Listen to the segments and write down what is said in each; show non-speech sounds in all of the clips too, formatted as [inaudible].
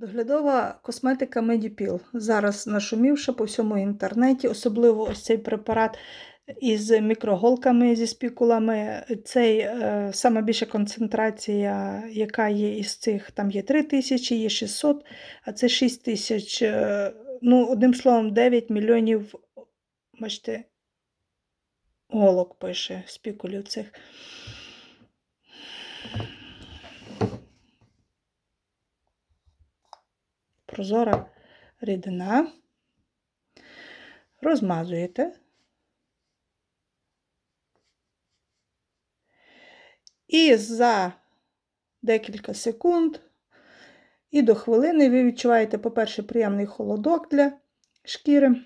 Доглядова косметика Medipil. Зараз нашумівша по всьому інтернеті, особливо ось цей препарат із мікроголками, зі спікулами. Цей е, сама більша концентрація, яка є із цих, там є 3000, є 600, а це 6000. Е, ну, одним словом, 9 мільйонів, бачите, голок пише, спікулів цих. Прозора рідина. Розмазуєте. І за декілька секунд і до хвилини ви відчуваєте, по-перше, приємний холодок для шкіри.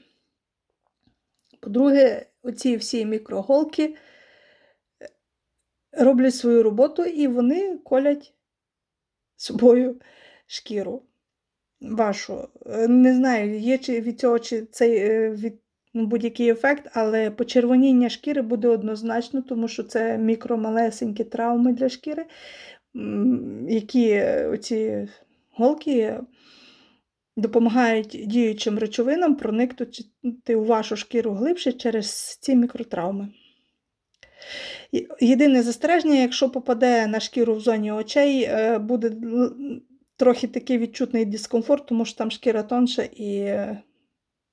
По-друге, оці всі мікроголки роблять свою роботу і вони колять собою шкіру вашу. Е, не знаю, є чи від цього чи цей е, від, ну, будь-який ефект, але почервоніння шкіри буде однозначно, тому що це мікромалесенькі травми для шкіри, які е, оці голки допомагають діючим речовинам проникнути у вашу шкіру глибше через ці мікротравми. Єдине застереження, якщо попаде на шкіру в зоні очей, буде трохи такий відчутний дискомфорт, тому що там шкіра тонша і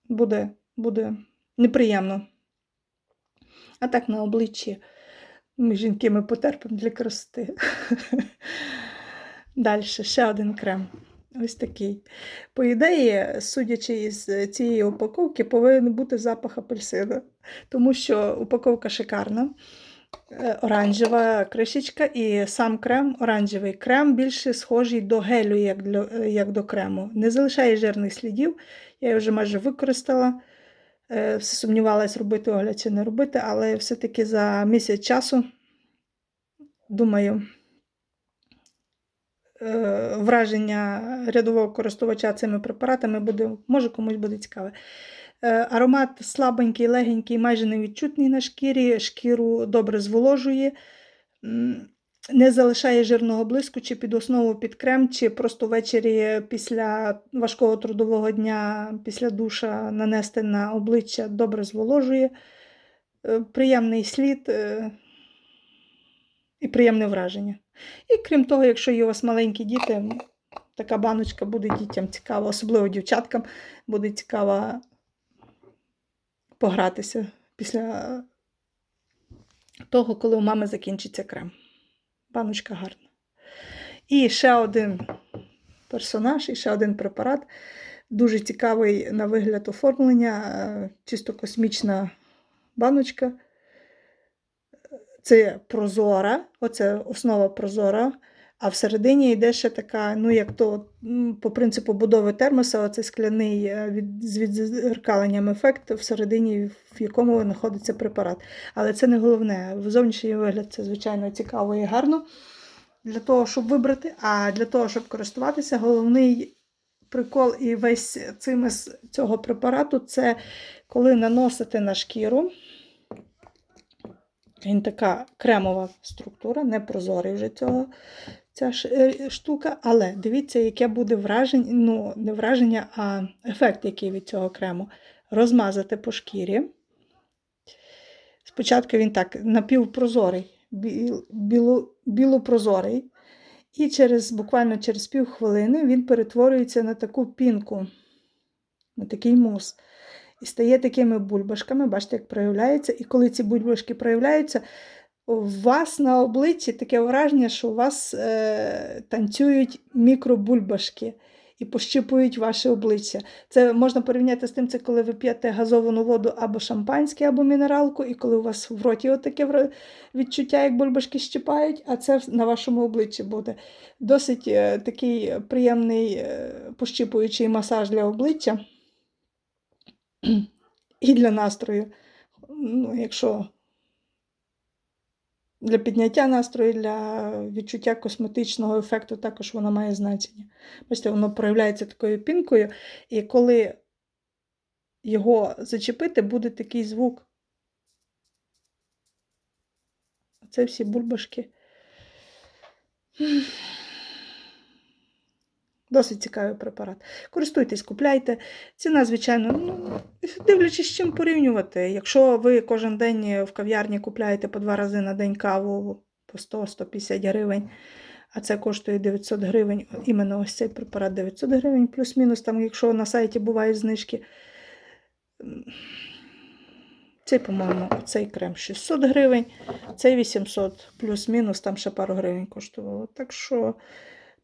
буде, буде неприємно. А так на обличчі ми жінки ми потерпимо для красоти. [laughs] Далі ще один крем. Ось такий. По ідеї, судячи із цієї упаковки, повинен бути запах апельсина, тому що упаковка шикарна. Е, оранжева кришечка і сам крем оранжевий. Крем більше схожий до гелю, як для, е, як до крему. Не залишає жирних слідів. Я його вже майже використала. Е, все сумнівалась, робити огляд чи не робити, але все-таки за місяць часу, думаю, враження рядового користувача цими препаратами буде, може комусь буде цікаве. Е, аромат слабенький, легенький, майже невідчутний на шкірі, шкіру добре зволожує, не залишає жирного блиску, чи під основу під крем, чи просто ввечері після важкого трудового дня, після душа нанести на обличчя добре зволожує. Е, приємний слід е, і приємне враження. І крім того, якщо є у вас маленькі діти, така баночка буде дітям цікава, особливо дівчаткам буде цікава погратися після того, коли у мами закінчиться крем. Баночка гарна. І ще один персонаж, і ще один препарат. Дуже цікавий на вигляд оформлення, е, чисто космічна баночка. Це прозора, оце основа прозора. А всередині йде ще така, ну, як то по принципу будови термоса, оцей скляний е, від, з відзеркаленням ефект, всередині, в якому знаходиться препарат. Але це не головне. Зовнішній вигляд це, звичайно, цікаво і гарно для того, щоб вибрати, а для того, щоб користуватися, головний прикол і весь цимес цього препарату це коли наносити на шкіру. Він така кремова структура, не прозорий вже цього ця е, штука, але дивіться, яке буде враження, ну, не враження, а ефект, який від цього крему. Розмазати по шкірі. Спочатку він так напівпрозорий, біло, білопрозорий. І через, буквально через пів хвилини він перетворюється на таку пінку, на такий мус. І стає такими бульбашками, бачите, як проявляється. І коли ці бульбашки проявляються, у вас на обличчі таке враження, що у вас е, танцюють мікробульбашки і пощипують ваше обличчя. Це можна порівняти з тим, це коли ви п'єте газовану воду або шампанське, або мінералку, і коли у вас в роті таке відчуття, як бульбашки щипають, а це на вашому обличчі буде. Досить е, такий приємний е, пощипуючий масаж для обличчя [clears throat] і для настрою. Ну, якщо для підняття настрою, для відчуття косметичного ефекту також воно має значення. Бачите, воно проявляється такою пінкою, і коли його зачепити, буде такий звук. Це всі бульбашки. Досить цікавий препарат. Користуйтесь, купляйте. Ціна, звичайно, ну, дивлячись, з чим порівнювати. Якщо ви кожен день в кав'ярні купляєте по два рази на день каву по 100-150 гривень, а це коштує 900 гривень, іменно ось цей препарат 900 гривень, плюс-мінус, там, якщо на сайті бувають знижки. Цей, по-моєму, цей крем 600 гривень, цей 800, плюс-мінус, там ще пару гривень коштувало. Так що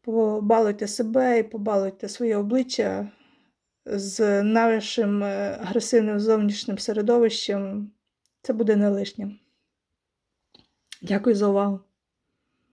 побалуйте себе і побалуйте своє обличчя з нашим е, агресивним зовнішнім середовищем. Це буде не лишнім. Дякую за увагу.